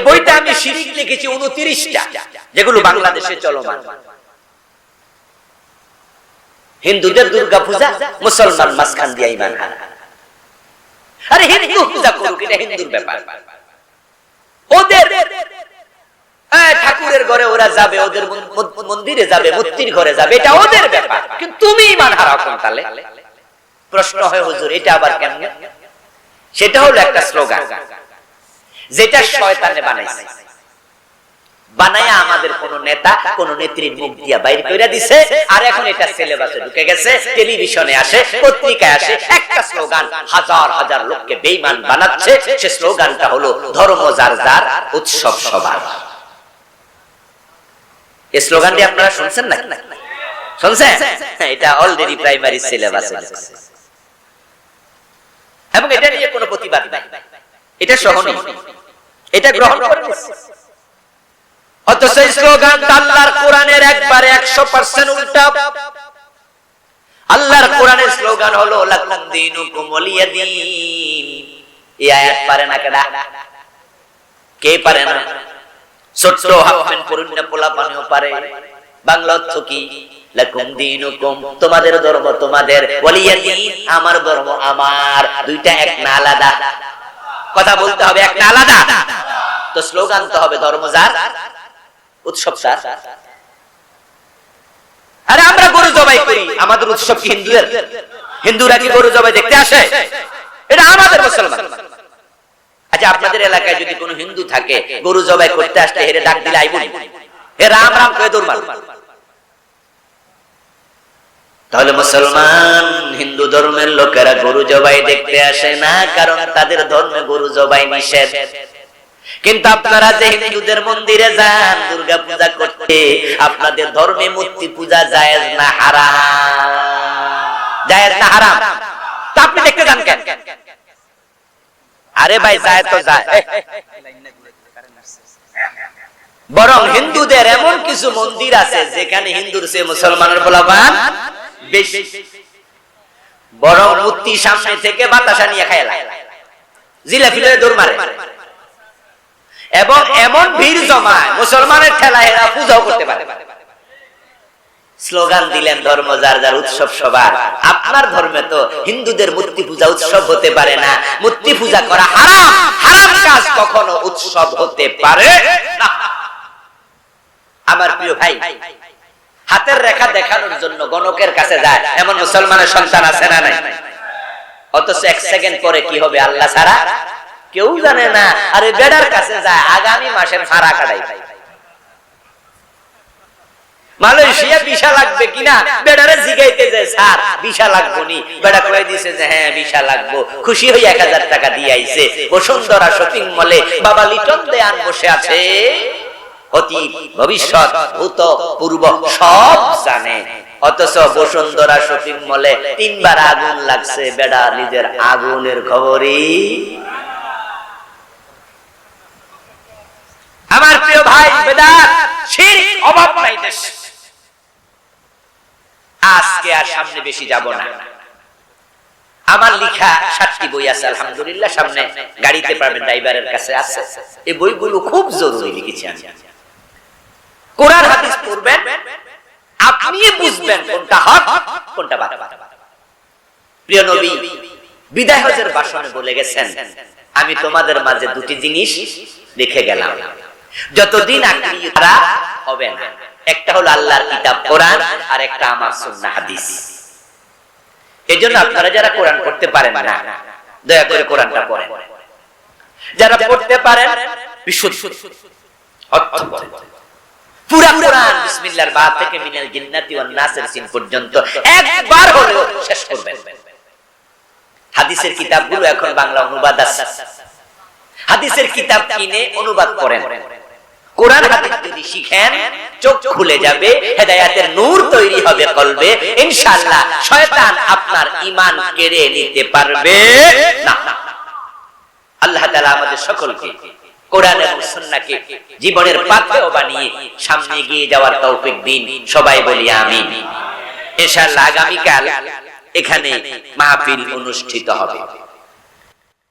বইতে আমি শিরিক লিখেছি উনত্রিশটা যেগুলো বাংলাদেশে চলমান। হিন্দুদের দুর্গা পূজা মুসলমান মাঝখান দিয়ে ইমান আরে হিন্দু পূজা করুক এটা হিন্দুর ব্যাপার। ওদের ঠাকুরের ঘরে ওরা যাবে ওদের মন- মন- মন্দিরে যাবে মূর্তির ঘরে যাবে এটা ওদের ব্যাপার। কিন্তু তুমি ইমান হারাও কোন তালে? প্রশ্ন হয় হুজুর এটা আবার কেমনে? সেটা হলো একটা স্লোগান। যেটা শয়তানে বানাইছে। বানায়া আমাদের কোন নেতা কোন নেত্রীর মুখ দিয়া বাইর কইরা দিছে আর এখন এটা সিলেবাসে ঢুকে গেছে টেলিভিশনে আসে পত্রিকায় আসে একটা স্লোগান হাজার হাজার লোককে বেঈমান বানাচ্ছে সে স্লোগানটা হলো ধর্ম যার যার উৎসব সবার। এই স্লোগানটি আপনারা শুনছেন না শুনছেন? এটা অলরেডি প্রাইমারি সিলেবাসে এবং এটা নিয়ে কোনো প্রতিবাদ নাই। এটা সহনীয়। এটা গ্রহণ করে নিচ্ছে। অথচ এই স্লোগানটা আল্লাহর কোরআনের একবারে একশো পার্সেন্ট উল্টা। আল্লাহর কোরআনের স্লোগান হলো লাকুম দীনুকুম ওয়ালিয়া এই আয়াত পারে না কেডা? কে পারে না? ছোট্ট হাফ প্যান্ট পোলা পানিও পারে। বাংলা অর্থ কি? লাকুম দীনুকুম তোমাদের ধর্ম তোমাদের। আমার ধর্ম আমার। দুইটা এক না আলাদা। কথা বলতে হবে এক না আলাদা। তো স্লোগান তো হবে ধর্ম যার উৎসব তার। আরে আমরা গরু জবাই করি, আমাদের উৎসব কি হিন্দুদের? হিন্দুরা কি গরু জবাই দেখতে আসে? এটা আমাদের মুসলমান। আচ্ছা আপনাদের এলাকায় যদি কোনো হিন্দু থাকে, গরু জবাই করতে আসলে হেরে ডাক দিলে আইবুনি? হে রাম রাম কয়ে দৌড়। তাহলে মুসলমান, হিন্দু ধর্মের লোকেরা গরু জবাই দেখতে আসে না, কারণ তাদের ধর্মে গরু জবাই নিষেধ। কিন্তু আপনারা যে হিন্দুদের মন্দিরে যান দুর্গা পূজা করতে, আপনাদের ধর্মে মূর্তি পূজা জায়েজ না হারাম? না হারাম? তা আপনি দেখতে যান কেন? আরে ভাই যায় তো যায়। বরং হিন্দুদের এমন কিছু মন্দির আছে, যেখানে হিন্দুর চেয়ে মুসলমানের বলাবান বরং মূর্তি সামনে থেকে বাতাসা নিয়ে খায় জিলাপি দৌড় মারে। এবং এমন ভিড় জমায় মুসলমানের ঠেলা এরা পূজাও করতে পারে। স্লোগান দিলেন ধর্ম যার যার উৎসব সবার। আপনার ধর্মে তো হিন্দুদের মূর্তি পূজা উৎসব হতে পারে না। মূর্তি পূজা করা হারাম। হারাম কাজ কখনো উৎসব হতে পারে না। আমার প্রিয় ভাই হাতের রেখা দেখানোর জন্য গণকের কাছে যায়। এমন মুসলমানের সন্তান আছে না নাই? অথচ এক সেকেন্ড পরে কি হবে? আল্লাহ ছাড়া কেউ জানে না। আরে বেড়ার কাছে যায় আগামী মাসের ভাড়া কাটাই। মালয়েশিয়া ভিসা লাগবে কিনা? বেড়ারে জিগাইতে যায় স্যার ভিসা লাগবো নি। বেড়া কয়ে দিছে যে হ্যাঁ ভিসা লাগবো। খুশি হয়ে এক হাজার টাকা দিয়ে আইছে। বসুন্ধরা শপিং মলে বাবা লিটন দেয়ান বসে আছে। অতীত ভবিষ্যৎ ভূত পূর্ব সব জানে। অথচ বসুন্ধরা শপিং মলে তিনবার আগুন লাগছে। বেড়া নিজের আগুনের খবরই। আমার প্রিয় ভাই বেদাত, শিরক অভাব নাই আজকে আর সামনে বেশি যাব না। আমার লিখা সাতটি বই আছে, আলহামদুলিল্লাহ, সামনে গাড়িতে পারবেন, ড্রাইভারের কাছে আছে। এই বইগুলো খুব জরুরি লিখেছি আমি। কোরআন, হাদিস পড়বেন আপনি বুঝবেন কোনটা হক, কোনটা বাদ প্রিয় নবী, বিদায় হজের ভাষণে বলে গেছেন, আমি তোমাদের মাঝে দুটি জিনিস লিখে গেলাম। যতদিন হবে না, একটা হলো আল্লাহর কিতাব, কোরআন, আর একটা আমার সুন্নাহ, হাদিস। এজন্য আপনারা যারা কোরআন পড়তে পারেন না, দয়া করে কোরআনটা পড়েন। যারা পড়তে পারেন, বিশুদ্ধ। অর্থ পুরা কোরআন বিসমিল্লাহর বা থেকে মিনাল জিন্নাতি ওয়ান নাসের সিন পর্যন্ত একবার হলেও শেষ করবেন। হাদিসের কিতাবগুলো এখন বাংলা অনুবাদ আছে। হাদিসের কিতাব কিনে অনুবাদ করেন। কোরআন হাদিস যদি শিখেন, চোখ খুলে যাবে, হেদায়াতের নূর তৈরি হবে কলবে। ইনশাআল্লাহ শয়তান আপনার ঈমান কেড়ে নিতে পারবে না। আল্লাহ তাআলা আমাদের সকলকে কোরআন এবং সুন্নাহকে জীবনের পাথেয় বানিয়ে সামনে এগিয়ে যাওয়ার তৌফিক দিন। সবাই বলি আমিন। ইনশাআল্লাহ আগামীকাল এখানে মাহফিল অনুষ্ঠিত হবে।